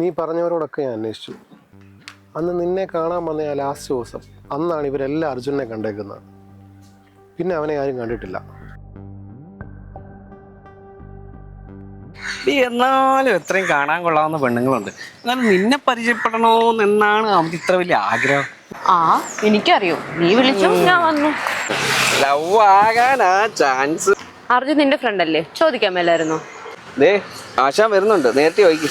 നീ പറഞ്ഞവരോടൊക്കെ ഞാൻ അന്വേഷിച്ചു. അന്ന് നിന്നെ കാണാൻ വന്ന ആ ലാസ്റ്റ് ദിവസം അന്നാണ് ഇവരെല്ലാം അർജുനെ കണ്ടേക്കുന്നത്. പിന്നെ അവനെ ആരും കണ്ടിട്ടില്ല. ഈ എന്നാലും എത്രയും കാണാൻ കൊള്ളാവുന്ന പെണ്ണുങ്ങളുണ്ട്. എന്നാലും നിന്നെ പരിചയപ്പെടണമെന്നാണ് അവർക്ക് ഇത്ര വലിയ ആഗ്രഹം. ആ എനിക്കറിയോ. നീ വിളിച്ചു ഞാൻ വന്നു. ലവ് ആകാനാ ചാൻസ് അർജുൻ നിന്റെ ഫ്രണ്ട് അല്ലേ? ചോദിക്കാൻ മേലായിരുന്നോ ദേ ആശാൻ വരുന്നുണ്ട്. നേരത്തെ വൈകി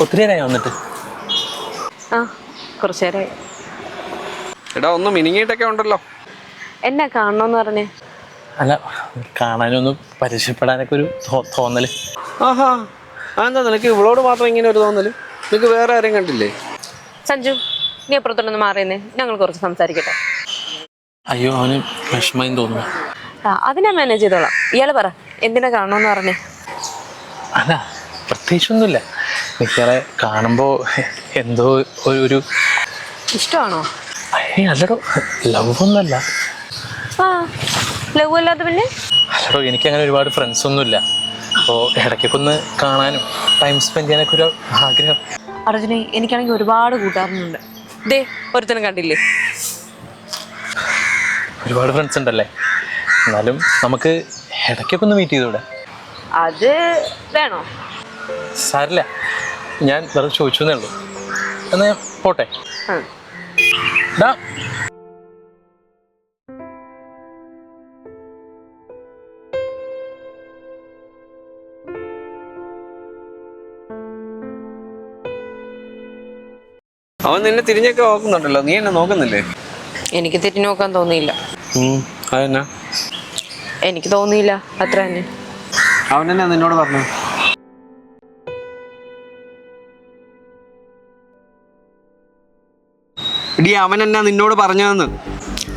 ഒത്തിരി നേരമായി വന്നിട്ട്. ആ കുറച്ചു നേരമായി. എടാ ഒന്ന് മിനിങ്ങിയിട്ടൊക്കെ ഉണ്ടല്ലോ. എന്നെ കാണണമെന്ന് പറഞ്ഞേ? അല്ല കാണാനൊന്ന് പരിചയപ്പെടാനൊക്കെ ഒരു തോ- തോന്നൽ. ആഹാ അതെന്താ നിനക്ക് ഇവളോട് മാത്രം ഇങ്ങനെ ഒരു തോന്നൽ? നിനക്ക് വേറെ ആരെയും കണ്ടില്ലേ? സഞ്ജു നീ അപ്പുറത്തോട്ടൊന്ന് മാറിയെന്നേ. ഞങ്ങൾ കുറച്ച് സംസാരിക്കട്ടെ. അയ്യോ അവന് വിഷമം തോന്നുന്നു. ആ അതിനെ മാനേജ് ചെയ്തോളാം. ഇയാൾ പറ എന്തിനാ കാണണമെന്ന് പറഞ്ഞേ? അല്ല പ്രത്യേകിച്ചൊന്നുമില്ല. മിക്കറെ കാണുമ്പോൾ എന്തോ ഒരു ഇഷ്ടമാണോ അല്ലടോ ലവ് ഒന്നല്ല ലവ് അല്ലാതെ പിന്നെ? അല്ലടോ എനിക്ക് അങ്ങനെ ഒരുപാട് ഫ്രണ്ട്സ് ഒന്നുമില്ല. അപ്പോൾ ഇടയ്ക്കൊക്കെ ഒന്ന് കാണാനും ടൈം സ്പെൻഡ് ചെയ്യാനൊക്കെ ഒരു ആഗ്രഹം. അർജുനെ എനിക്കാണെങ്കിൽ ഒരുപാട് കൂട്ടുകാരനുണ്ട് ദേ ഒരുത്തനും കണ്ടില്ലേ? ഒരുപാട് ഫ്രണ്ട്സ് ഉണ്ടല്ലേ? എന്നാലും നമുക്ക് ഇടയ്ക്കൊക്കെ ഒന്ന് മീറ്റ് ചെയ്തൂടെ അത് വേണോ? സാരില്ല. ഞാൻ വെറുതെ ചോദിച്ചു എന്നേ ഉള്ളൂ. എന്നാ ഞാൻ പോട്ടെ. ഡാ. അവൻ നിന്നെ തിരിഞ്ഞൊക്കെ നോക്കുന്നുണ്ടല്ലോ. നീ എന്നെ നോക്കുന്നില്ലേ? എനിക്ക് തിരിഞ്ഞു നോക്കാൻ തോന്നിയില്ല. അതെന്നാ? എനിക്ക് തോന്നിയില്ല. അത്ര തന്നെ. അവൻ എന്നാ നിന്നോട് പറഞ്ഞു. ഇടി അവൻ എന്നാ നിന്നോട് പറഞ്ഞതെന്ന്?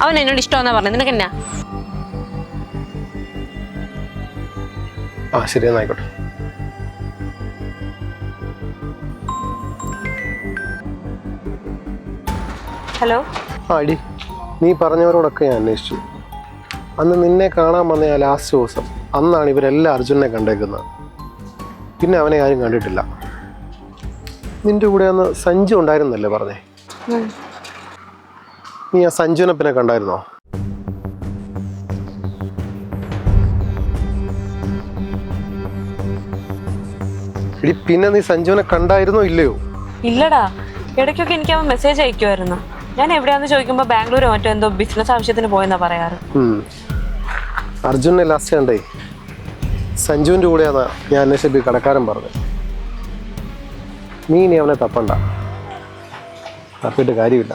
അവൻ എന്നോട് ഇഷ്ടമെന്നാ പറഞ്ഞത്. നിനക്ക് എന്നാ? ആ ശരി എന്നായിക്കോട്ടെ ഹലോ? ആ അടി നീ പറഞ്ഞവരോടൊക്കെ ഞാൻ അന്വേഷിച്ചു. അന്ന് നിന്നെ കാണാൻ വന്ന ആ ലാസ്റ്റ് ദിവസം അന്നാണ് ഇവരെല്ലാം അർജുനെ കണ്ടേക്കുന്നത്. പിന്നെ അവനെ ആരും കണ്ടിട്ടില്ല. നിന്റെ കൂടെ അന്ന് സഞ്ജു ഉണ്ടായിരുന്നല്ലേ പറഞ്ഞേ? നീ ആ സഞ്ജുവിനെ പിന്നെ കണ്ടായിരുന്നോ? എടി പിന്നെ നീ സഞ്ജുവിനെ കണ്ടായിരുന്നോ ഇല്ലയോ? ഇല്ലടാ. ഇടയ്ക്കൊക്കെ എനിക്ക് അവൻ മെസ്സേജ് അയക്കുമായിരുന്നു ഞാൻ എവിടെയാന്ന് ചോദിക്കുമ്പോൾ ബാംഗ്ലൂർ മറ്റോ എന്തോ ബിസിനസ് ആവശ്യത്തിന് പോയെന്നാ പറയാറ്. അർജുനെ ലാസ്റ്റ് കണ്ടേ. സഞ്ജുവിന്റെ കൂടെയാന്നാ ഞാൻ അന്വേഷിച്ച് കടക്കാരൻ പറഞ്ഞു നീ ഇനി അവനെ തപ്പണ്ട. തപ്പിയിട്ട് കാര്യമില്ല.